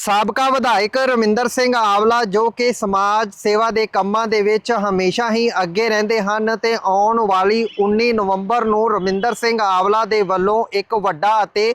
ਸਾਬਕਾ ਵਿਧਾਇਕ ਰਮਿੰਦਰ ਸਿੰਘ ਆਵਲਾ, ਜੋ ਕਿ ਸਮਾਜ ਸੇਵਾ ਦੇ ਕੰਮਾਂ ਦੇ ਵਿੱਚ ਹਮੇਸ਼ਾ ਹੀ ਅੱਗੇ ਰਹਿੰਦੇ ਹਨ ਤੇ ਆਉਣ ਵਾਲੀ 19 ਨਵੰਬਰ ਨੂੰ ਰਮਿੰਦਰ ਸਿੰਘ ਆਵਲਾ ਦੇ ਵੱਲੋਂ ਇੱਕ ਵੱਡਾ ਅਤੇ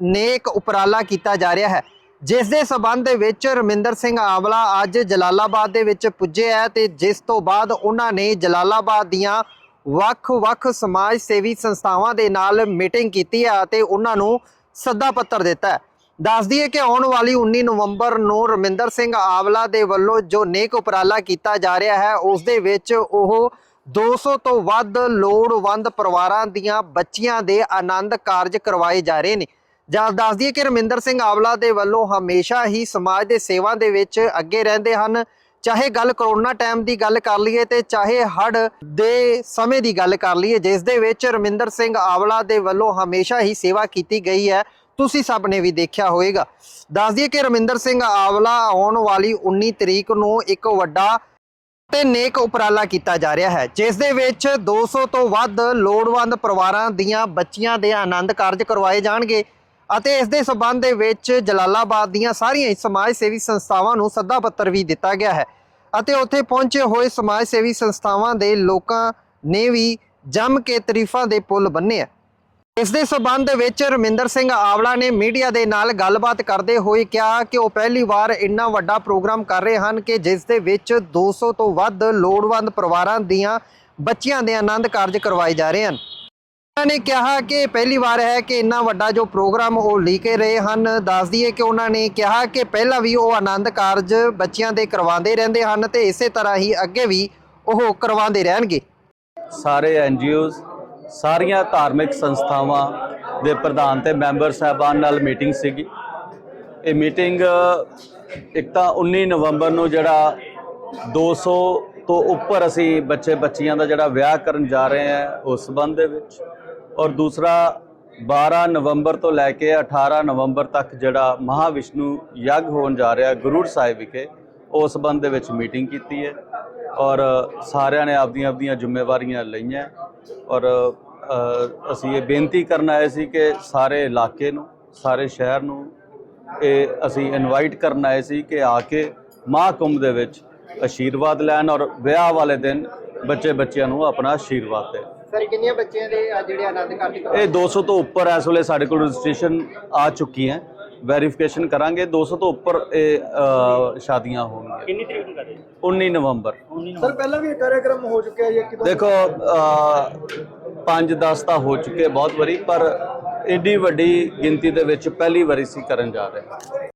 ਨੇਕ ਉਪਰਾਲਾ ਕੀਤਾ ਜਾ ਰਿਹਾ ਹੈ। ਜਿਸ ਦੇ ਸਬੰਧ ਦੇ ਵਿੱਚ ਰਮਿੰਦਰ ਸਿੰਘ ਆਵਲਾ ਅੱਜ ਜਲਾਲਾਬਾਦ ਦੇ ਵਿੱਚ ਪੁੱਜੇ ਹੈ ਤੇ ਜਿਸ ਤੋਂ ਬਾਅਦ ਉਹਨਾਂ ਨੇ ਜਲਾਲਾਬਾਦ ਦੀਆਂ ਵੱਖ-ਵੱਖ ਸਮਾਜ ਸੇਵੀ ਸੰਸਥਾਵਾਂ ਦੇ ਨਾਲ ਮੀਟਿੰਗ ਕੀਤੀ ਹੈ ਅਤੇ ਉਹਨਾਂ ਨੂੰ ਸੱਦਾ ਪੱਤਰ ਦਿੱਤਾ ਹੈ। ਦੱਸ ਦਈਏ ਕਿ ਆਉਣ ਵਾਲੀ 19 ਨਵੰਬਰ ਨੂੰ ਰਮਿੰਦਰ ਸਿੰਘ ਆਵਲਾ ਦੇ ਵੱਲੋਂ ਜੋ ਨੇਕ ਉਪਰਾਲਾ ਕੀਤਾ ਜਾ ਰਿਹਾ ਹੈ, ਉਸ ਦੇ ਵਿੱਚ ਉਹ 200 ਤੋਂ ਵੱਧ ਲੋੜਵੰਦ ਪਰਿਵਾਰਾਂ ਦੀਆਂ ਬੱਚੀਆਂ ਦੇ ਆਨੰਦ ਕਾਰਜ ਕਰਵਾਏ ਜਾ ਰਹੇ ਨੇ। ਜਾਂ ਦੱਸ ਦਈਏ ਕਿ ਰਮਿੰਦਰ ਸਿੰਘ ਆਵਲਾ ਦੇ ਵੱਲੋਂ ਹਮੇਸ਼ਾ ਹੀ ਸਮਾਜ ਦੇ ਸੇਵਾ ਦੇ ਵਿੱਚ ਅੱਗੇ ਰਹਿੰਦੇ ਹਨ। ਚਾਹੇ ਗੱਲ ਕਰੋਨਾ ਟਾਈਮ ਦੀ ਗੱਲ ਕਰ ਲਈਏ ਤੇ ਚਾਹੇ ਹੜ ਦੇ ਸਮੇਂ ਦੀ ਗੱਲ ਕਰ ਲਈਏ, ਜਿਸ ਦੇ ਵਿੱਚ ਰਮਿੰਦਰ ਸਿੰਘ ਆਵਲਾ ਦੇ ਵੱਲੋਂ ਹਮੇਸ਼ਾ ਹੀ ਸੇਵਾ ਕੀਤੀ ਗਈ ਹੈ। ਤੁਸੀਂ ਸਭ ਨੇ ਵੀ ਦੇਖਿਆ ਹੋਵੇਗਾ। ਦੱਸ ਦਈਏ ਕਿ ਰਮਿੰਦਰ ਸਿੰਘ ਆਵਲਾ ਆਉਣ ਵਾਲੀ 19 ਤਰੀਕ ਨੂੰ ਇੱਕ ਵੱਡਾ ਤੇ ਨੇਕ ਉਪਰਾਲਾ ਕੀਤਾ ਜਾ ਰਿਹਾ ਹੈ, ਜਿਸ ਦੇ ਵਿੱਚ 200 ਤੋਂ ਵੱਧ ਲੋੜਵੰਦ ਪਰਿਵਾਰਾਂ ਦੀਆਂ ਬੱਚੀਆਂ ਦੇ ਆਨੰਦ ਕਾਰਜ ਕਰਵਾਏ ਜਾਣਗੇ ਅਤੇ ਇਸ ਦੇ ਸਬੰਧ ਦੇ ਵਿੱਚ ਜਲਾਲਾਬਾਦ ਦੀਆਂ ਸਾਰੀਆਂ ਹੀ ਸਮਾਜ ਸੇਵੀ ਸੰਸਥਾਵਾਂ ਨੂੰ ਸੱਦਾ ਪੱਤਰ ਵੀ ਦਿੱਤਾ ਗਿਆ ਹੈ ਅਤੇ ਉੱਥੇ ਪਹੁੰਚੇ ਹੋਏ ਸਮਾਜ ਸੇਵੀ ਸੰਸਥਾਵਾਂ ਦੇ ਲੋਕਾਂ ਨੇ ਵੀ ਜੰਮ ਕੇ ਤਾਰੀਫਾਂ ਦੇ ਪੁੱਲ ਬੰਨੇ ਆ। ਇਸ ਦੇ ਸਬੰਧ ਵਿੱਚ ਰਮਿੰਦਰ ਸਿੰਘ ਆਵਲਾ ਨੇ ਮੀਡੀਆ ਦੇ ਨਾਲ ਗੱਲਬਾਤ ਕਰਦੇ ਹੋਏ ਕਿਹਾ ਕਿ ਉਹ ਪਹਿਲੀ ਵਾਰ ਇੰਨਾ ਵੱਡਾ ਪ੍ਰੋਗਰਾਮ ਕਰ ਰਹੇ ਹਨ ਕਿ ਜਿਸ ਦੇ ਵਿੱਚ 200 ਤੋਂ ਵੱਧ ਲੋੜਵੰਦ ਪਰਿਵਾਰਾਂ ਦੀਆਂ ਬੱਚਿਆਂ ਦੇ ਆਨੰਦ ਕਾਰਜ ਕਰਵਾਏ ਜਾ ਰਹੇ ਹਨ। ਉਹਨਾਂ ਨੇ ਕਿਹਾ ਕਿ ਪਹਿਲੀ ਵਾਰ ਹੈ ਕਿ ਇੰਨਾ ਵੱਡਾ ਜੋ ਪ੍ਰੋਗਰਾਮ ਉਹ ਲੈ ਕੇ ਰਹੇ ਹਨ। ਦੱਸ ਦਈਏ ਕਿ ਉਹਨਾਂ ਨੇ ਕਿਹਾ ਕਿ ਪਹਿਲਾਂ ਵੀ ਉਹ ਆਨੰਦ ਕਾਰਜ ਬੱਚਿਆਂ ਦੇ ਕਰਵਾਉਂਦੇ ਰਹਿੰਦੇ ਹਨ ਤੇ ਇਸੇ ਤਰ੍ਹਾਂ ਹੀ ਅੱਗੇ ਵੀ ਉਹ ਕਰਵਾਉਂਦੇ ਰਹਿਣਗੇ। ਸਾਰੇ ਐਨਜੀਓਜ਼ ਸਾਰੀਆਂ ਧਾਰਮਿਕ ਸੰਸਥਾਵਾਂ ਦੇ ਪ੍ਰਧਾਨ ਤੇ ਮੈਂਬਰ ਸਾਹਿਬਾਨ ਨਾਲ ਮੀਟਿੰਗ ਸੀਗੀ। ਇਹ ਮੀਟਿੰਗ ਇੱਕ ਤਾਂ 19 ਨਵੰਬਰ ਨੂੰ ਜਿਹੜਾ 200 ਤੋਂ ਉੱਪਰ ਅਸੀਂ ਬੱਚੇ ਬੱਚੀਆਂ ਦਾ ਜਿਹੜਾ ਵਿਆਹ ਕਰਨ ਜਾ ਰਹੇ ਹਾਂ ਉਸ ਸੰਬੰਧ ਦੇ ਵਿੱਚ ਔਰ ਦੂਸਰਾ 12 ਨਵੰਬਰ ਤੋਂ ਲੈ ਕੇ 18 ਨਵੰਬਰ ਤੱਕ ਜਿਹੜਾ ਮਹਾਵਿਸ਼ਨੂੰ ਯੱਗ ਹੋਣ ਜਾ ਰਿਹਾ ਗੁਰੂਰ ਸਾਹਿਬ ਵਿਖੇ ਉਸ ਸੰਬੰਧ ਦੇ ਵਿੱਚ ਮੀਟਿੰਗ ਕੀਤੀ ਹੈ ਔਰ ਸਾਰਿਆਂ ਨੇ ਆਪਦੀਆਂ ਆਪਦੀਆਂ ਜ਼ਿੰਮੇਵਾਰੀਆਂ ਲਈਆਂ। ਔਰ ਅਸੀਂ ਇਹ ਬੇਨਤੀ ਕਰਨ ਆਏ ਸੀ ਕਿ ਸਾਰੇ ਇਲਾਕੇ ਨੂੰ ਸਾਰੇ ਸ਼ਹਿਰ ਨੂੰ ਇਹ ਅਸੀਂ ਇਨਵਾਈਟ ਕਰਨ ਆਏ ਸੀ ਕਿ ਆ ਕੇ ਮਹਾਕੁੰਭ ਦੇ ਵਿੱਚ ਆਸ਼ੀਰਵਾਦ ਲੈਣ ਔਰ ਵਿਆਹ ਵਾਲੇ ਦਿਨ ਬੱਚੇ ਬੱਚਿਆਂ ਨੂੰ ਆਪਣਾ ਆਸ਼ੀਰਵਾਦ ਦੇਣ। ਸਰ ਕਿੰਨੀਆਂ ਬੱਚਿਆਂ ਦੇ ਜਿਹੜੇ ਆਨੰਦ ਕਾਰਜ ਇਹ 200 ਤੋਂ ਉੱਪਰ ਇਸ ਵੇਲੇ ਸਾਡੇ ਕੋਲ ਰਜਿਸਟ੍ਰੇਸ਼ਨ ਆ ਚੁੱਕੀ ਹੈ। ਵੈਰੀਫਿਕੇਸ਼ਨ ਕਰਾਂਗੇ। 200 ਤੋਂ ਉੱਪਰ ਇਹ ਅ, ਸ਼ਾਦੀਆਂ ਹੋਣਗੀਆਂ। ਕਿੰਨੀ ਤਰੀਕ ਨੂੰ ਕਰੇ 19 ਨਵੰਬਰ। ਸਰ ਪਹਿਲਾਂ ਵੀ ਇਹ ਕਾਰਜਕ੍ਰਮ ਹੋ ਚੁੱਕਿਆ ਜੀ ਕਿਦੋਂ? ਦੇਖੋ 5-10 ਤਾਂ ਹੋ ਚੁੱਕੇ ਬਹੁਤ ਵਾਰੀ ਪਰ ਏਡੀ ਵੱਡੀ ਗਿਣਤੀ ਦੇ ਵਿੱਚ ਪਹਿਲੀ ਵਾਰੀ ਸੀ ਕਰਨ ਜਾ ਰਹੇ ਹਾਂ।